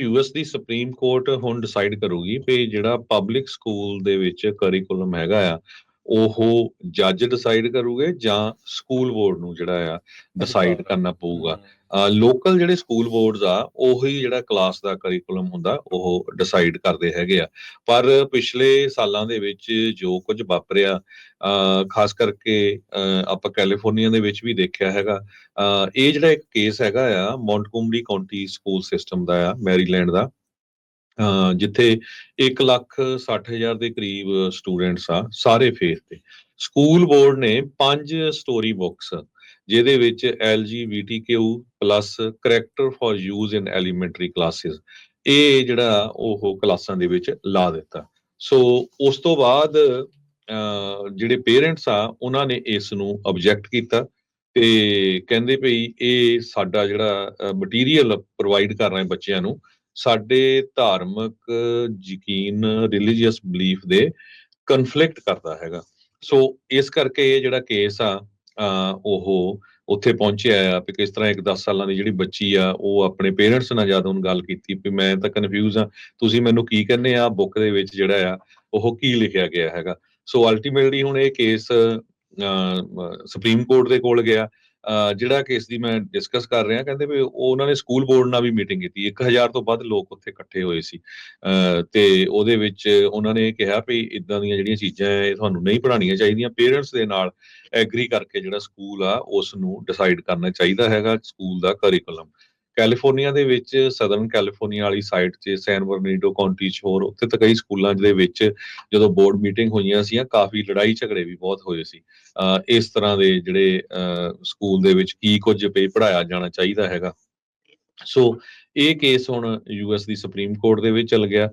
US ਦੀ supreme court ਹੁਣ decide ਕਰੂਗੀ ਕਿ ਜਿਹੜਾ ਪਬਲਿਕ ਸਕੂਲ ਦੇ ਵਿੱਚ ਕਰਿਕੂਲਮ ਹੈਗਾ ਆ ਉਹ ਜੱਜ ਡਿਸਾਈਡ ਕਰੂਗੇ ਜਾਂ ਸਕੂਲ ਬੋਰਡ ਨੂੰ ਜਿਹੜਾ ਆ ਡਿਸਾਈਡ ਕਰਨਾ ਪਊਗਾ। ਲੋਕਲ ਜਿਹੜੇ ਸਕੂਲ ਬੋਰਡਸ ਆ ਉਹੀ ਜਿਹੜਾ ਕਲਾਸ ਦਾ ਕਰਿਕੂਲਮ ਹੁੰਦਾ ਉਹ ਡਿਸਾਈਡ ਕਰਦੇ ਹੈਗੇ ਆ। ਪਰ ਪਿਛਲੇ ਸਾਲਾਂ ਦੇ ਵਿੱਚ ਜੋ ਕੁਝ ਵਾਪਰਿਆ ਖਾਸ ਕਰਕੇ ਆਪਾਂ ਕੈਲੀਫੋਰਨੀਆ ਦੇ ਵਿੱਚ ਵੀ ਦੇਖਿਆ ਹੈਗਾ ਇਹ ਜਿਹੜਾ ਇੱਕ ਕੇਸ ਹੈਗਾ ਆ ਮੌਂਟਗੋਮਰੀ ਕਾਉਂਟੀ ਸਕੂਲ ਸਿਸਟਮ ਦਾ ਆ ਮੈਰੀਲੈਂਡ ਦਾ। ਜਿੱਥੇ 1 ਲੱਖ 60 ਹਜ਼ਾਰ ਦੇ ਕਰੀਬ ਸਟੂਡੈਂਟਸ ਆ ਸਾਰੇ ਫੇਸ ਤੇ ਸਕੂਲ ਬੋਰਡ ਨੇ ਪੰਜ ਸਟੋਰੀ ਬੁੱਕਸ ਜਿਹਦੇ ਵਿੱਚ LGBTQ plus character for use in elementary classes ਇਹ ਜਿਹੜਾ ਉਹ ਕਲਾਸਾਂ ਦੇ ਵਿੱਚ ਲਾ ਦਿੱਤਾ। ਸੋ ਉਸ ਤੋਂ ਬਾਅਦ ਅਹ, ਜਿਹੜੇ ਪੇਰੈਂਟਸ ਆ ਉਹਨਾਂ ਨੇ ਇਸ ਨੂੰ ਆਬਜੈਕਟ ਕੀਤਾ ਤੇ ਕਹਿੰਦੇ ਭਈ ਇਹ ਸਾਡਾ ਜਿਹੜਾ ਮਟੀਰੀਅਲ ਪ੍ਰੋਵਾਈਡ ਕਰ ਰਹੇ ਬੱਚਿਆਂ ਨੂੰ ਸਾਡੇ ਧਾਰਮਿਕ, ਯਕੀਨ ਰਿਲੀਜੀਅਸ ਬਲੀਫ ਦੇ ਕਨਫਲਿਕਟ ਕਰਦਾ ਹੈਗਾ। ਸੋ ਇਸ ਕਰਕੇ ਇਹ ਜਿਹੜਾ ਕੇਸ ਆ ਉਹ ਉੱਥੇ ਪਹੁੰਚਿਆ ਆ ਵੀ ਕਿਸ ਤਰ੍ਹਾਂ ਇੱਕ 10 ਸਾਲਾਂ ਦੀ ਜਿਹੜੀ ਬੱਚੀ ਆ, ਉਹ ਆਪਣੇ ਪੇਰੈਂਟਸ ਨਾਲ ਜਦ ਉਹਨੂੰ ਗੱਲ ਕੀਤੀ ਵੀ ਮੈਂ ਤਾਂ ਕਨਫਿਊਜ਼ ਆ। ਤੁਸੀਂ ਮੈਨੂੰ ਕੀ ਕਹਿੰਦੇ ਆ? ਬੁੱਕ ਦੇ ਵਿੱਚ ਜਿਹੜਾ ਆ, ਉਹ ਕੀ ਲਿਖਿਆ ਗਿਆ ਹੈਗਾ। ਸੋ ਅਲਟੀਮੇਟਲੀ ਹੁਣ ਇਹ ਕੇਸ ਸੁਪਰੀਮ ਕੋਰਟ ਦੇ ਕੋਲ ਗਿਆ। ਜਿਹੜਾ ਕੇਸ ਦੀ ਮੈਂ ਡਿਸਕਸ ਕਰ ਰਿਹਾ ਕਹਿੰਦੇ ਵੀ ਉਹ ਉਹਨਾਂ ਨੇ ਸਕੂਲ ਬੋਰਡ ਨਾਲ ਵੀ ਮੀਟਿੰਗ ਕੀਤੀ। 1000 ਤੋਂ ਵੱਧ ਲੋਕ ਉੱਥੇ ਇਕੱਠੇ ਹੋਏ ਸੀ। ਅਹ, ਤੇ ਉਹਦੇ ਵਿੱਚ ਉਹਨਾਂ ਨੇ ਕਿਹਾ ਵੀ ਇਦਾਂ ਦੀਆਂ ਜਿਹੜੀਆਂ ਚੀਜ਼ਾਂ ਇਹ ਤੁਹਾਨੂੰ ਨਹੀਂ ਪੜ੍ਹਾਉਣੀਆਂ ਚਾਹੀਦੀਆਂ। ਪੇਰੈਂਟਸ ਦੇ ਨਾਲ ਐਗਰੀ ਕਰਕੇ ਜਿਹੜਾ ਸਕੂਲ ਆ ਉਸ ਨੂੰ ਡਿਸਾਈਡ ਕਰਨਾ ਚਾਹੀਦਾ ਹੈਗਾ ਸਕੂਲ ਦਾ ਕਰਿਕੂਲਮ ਕੈਲੀਫੋਰਨੀਆ ਦੇ ਵਿੱਚ ਸਦਰਨ ਕੈਲੀਫੋਰਨੀਆ ਵਾਲੀ ਸਾਈਡ 'ਚ ਸੈਨ ਬਰਨੀਡੋ ਕਾਉਂਟੀ 'ਚ ਹੋਰ, ਉੱਥੇ ਤਾਂ ਕਈ ਸਕੂਲਾਂ ਦੇ ਵਿੱਚ ਜਦੋਂ ਬੋਰਡ ਮੀਟਿੰਗ ਹੋਈਆਂ ਸੀ ਕਾਫੀ ਲੜਾਈ ਝਗੜੇ ਵੀ ਬਹੁਤ ਹੋਏ ਸੀ। ਅਹ ਇਸ ਤਰ੍ਹਾਂ ਦੇ ਜਿਹੜੇ, ਅਹ ਸਕੂਲ ਦੇ ਵਿੱਚ ਕੀ ਕੁਝ ਪੇ ਪੜਾਇਆ ਜਾਣਾ ਚਾਹੀਦਾ ਹੈਗਾ। ਸੋ, ਇਹ ਕੇਸ ਹੁਣ ਯੂਐਸ ਦੀ ਸੁਪਰੀਮ ਕੋਰਟ ਦੇ ਵਿੱਚ ਚੱਲ ਗਿਆ।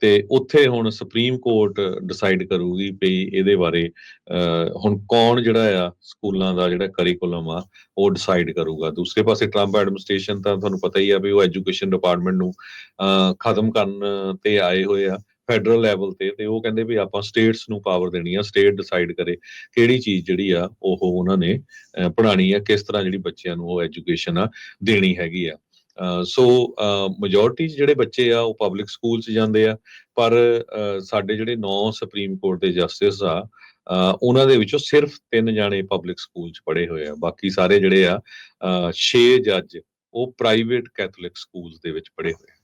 ਤੇ ਉੱਥੇ ਹੁਣ ਸੁਪਰੀਮ ਕੋਰਟ ਡਿਸਾਈਡ ਕਰੂਗੀ ਵੀ ਇਹਦੇ ਬਾਰੇ, ਅਹ ਹੁਣ ਕੌਣ ਜਿਹੜਾ ਆ ਸਕੂਲਾਂ ਦਾ ਜਿਹੜਾ ਕਰਿਕੂਲਮ ਆ, ਉਹ ਡਿਸਾਈਡ ਕਰੂਗਾ। ਦੂਸਰੇ ਪਾਸੇ ਟਰੰਪ ਐਡਮਿਨਿਸਟ੍ਰੇਸ਼ਨ ਤਾਂ ਤੁਹਾਨੂੰ ਪਤਾ ਹੀ ਆ ਵੀ ਉਹ ਐਜੂਕੇਸ਼ਨ ਡਿਪਾਰਟਮੈਂਟ ਨੂੰ, ਅਹ ਖਤਮ ਕਰਨ ਤੇ ਆਏ ਹੋਏ ਆ ਫੈਡਰਲ ਲੈਵਲ ਤੇ ਤੇ ਉਹ ਕਹਿੰਦੇ ਵੀ ਆਪਾਂ ਸਟੇਟਸ ਨੂੰ ਪਾਵਰ ਦੇਣੀ ਆ ਸਟੇਟ ਡਿਸਾਈਡ ਕਰੇ ਕਿਹੜੀ ਚੀਜ਼ ਜਿਹੜੀ ਆ ਉਹ ਉਹਨਾਂ ਨੇ, ਅਹ ਪੜ੍ਹਾਉਣੀ ਆ, ਕਿਸ ਤਰ੍ਹਾਂ ਜਿਹੜੀ ਬੱਚਿਆਂ ਨੂੰ ਉਹ ਐਜੂਕੇਸ਼ਨ ਆ ਦੇਣੀ ਹੈਗੀ ਆ। ਸੋ ਮੈਜੋਰਟੀ ਜਿਹੜੇ ਬੱਚੇ ਆ, ਉਹ ਪਬਲਿਕ ਸਕੂਲ ਚ ਜਾਂਦੇ ਆ, ਪਰ ਸਾਡੇ ਜਿਹੜੇ ਨੌ ਸੁਪਰੀਮ ਕੋਰਟ ਦੇ ਜਸਟਿਸ ਆ ਉਹਨਾਂ ਦੇ ਵਿੱਚੋਂ ਸਿਰਫ ਤਿੰਨ ਜਾਣੇ ਪਬਲਿਕ ਸਕੂਲ ਚ ਪੜ੍ਹੇ ਹੋਏ ਆ। ਬਾਕੀ ਸਾਰੇ ਜਿਹੜੇ ਆ 6 ਜੱਜ, ਉਹ ਪ੍ਰਾਈਵੇਟ ਕੈਥੋਲਿਕ ਸਕੂਲਸ ਦੇ ਵਿੱਚ ਪੜ੍ਹੇ ਹੋਏ ਆ।